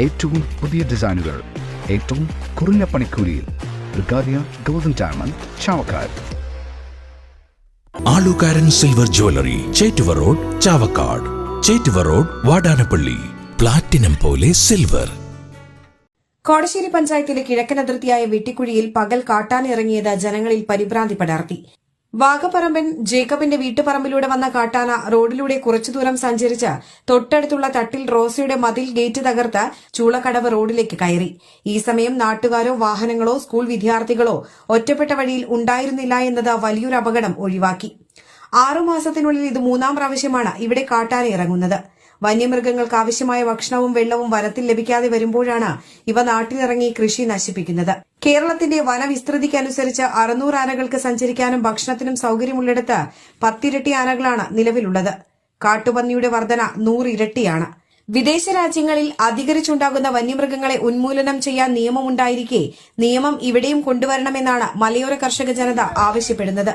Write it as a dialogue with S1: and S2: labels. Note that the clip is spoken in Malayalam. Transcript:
S1: ഏറ്റവും പുതിയ ഡിസൈനുകൾ ഏറ്റവും കുറഞ്ഞ പണിക്കൂലിയിൽ ബ്രിഗാദിയ golden diamond Chavakkad.
S2: Alukkaran silver jewellery Chettuva road Chavakkad. Chettuva road Vadanappally. Platinum പോലെ സിൽവർ
S3: കോടശ്ശേരി പഞ്ചായത്തിലെ കിഴക്കൻ അതിർത്തിയായ വെട്ടിക്കുഴിയിൽ പകൽ കാട്ടാനിറങ്ങിയത് ജനങ്ങളിൽ പരിഭ്രാന്തി പടർത്തി. വാഗപ്പറമ്പൻ ജേക്കബിന്റെ വീട്ടുപറമ്പിലൂടെ വന്ന കാട്ടാന റോഡിലൂടെ കുറച്ചു ദൂരം സഞ്ചരിച്ച് തൊട്ടടുത്തുള്ള തട്ടിൽ റോസയുടെ മതിൽ ഗേറ്റ് തകർത്ത് ചൂളക്കടവ് റോഡിലേക്ക് കയറി. ഈ സമയം നാട്ടുകാരോ വാഹനങ്ങളോ സ്കൂൾ വിദ്യാർത്ഥികളോ ഒറ്റപ്പെട്ട വഴിയിൽ ഉണ്ടായിരുന്നില്ല എന്നത് വലിയൊരു അപകടം ഒഴിവാക്കി. ആറുമാസത്തിനുള്ളിൽ ഇത് മൂന്നാം പ്രാവശ്യമാണ് ഇവിടെ കാട്ടാന ഇറങ്ങുന്നത്. വന്യമൃഗങ്ങൾക്ക് ആവശ്യമായ ഭക്ഷണവും വെള്ളവും വനത്തിൽ ലഭിക്കാതെ വരുമ്പോഴാണ് ഇവ നാട്ടിലിറങ്ങി കൃഷി നശിപ്പിക്കുന്നത്. കേരളത്തിന്റെ വനവിസ്തൃതിക്കനുസരിച്ച് അറുന്നൂറ് ആനകൾക്ക് സഞ്ചരിക്കാനും ഭക്ഷണത്തിനും സൌകര്യമുള്ളിടത്ത് പത്തിരട്ടി ആനകളാണ് നിലവിലുള്ളത്. കാട്ടുപന്നിയുടെ വർധന നൂറിരട്ടിയാണ്. വിദേശ രാജ്യങ്ങളിൽ അധികരിച്ചുണ്ടാകുന്ന വന്യമൃഗങ്ങളെ ഉന്മൂലനം ചെയ്യാൻ നിയമമുണ്ടായിരിക്കെ നിയമം ഇവിടെയും കൊണ്ടുവരണമെന്നാണ് മലയോര കർഷക ജനത ആവശ്യപ്പെടുന്നത്.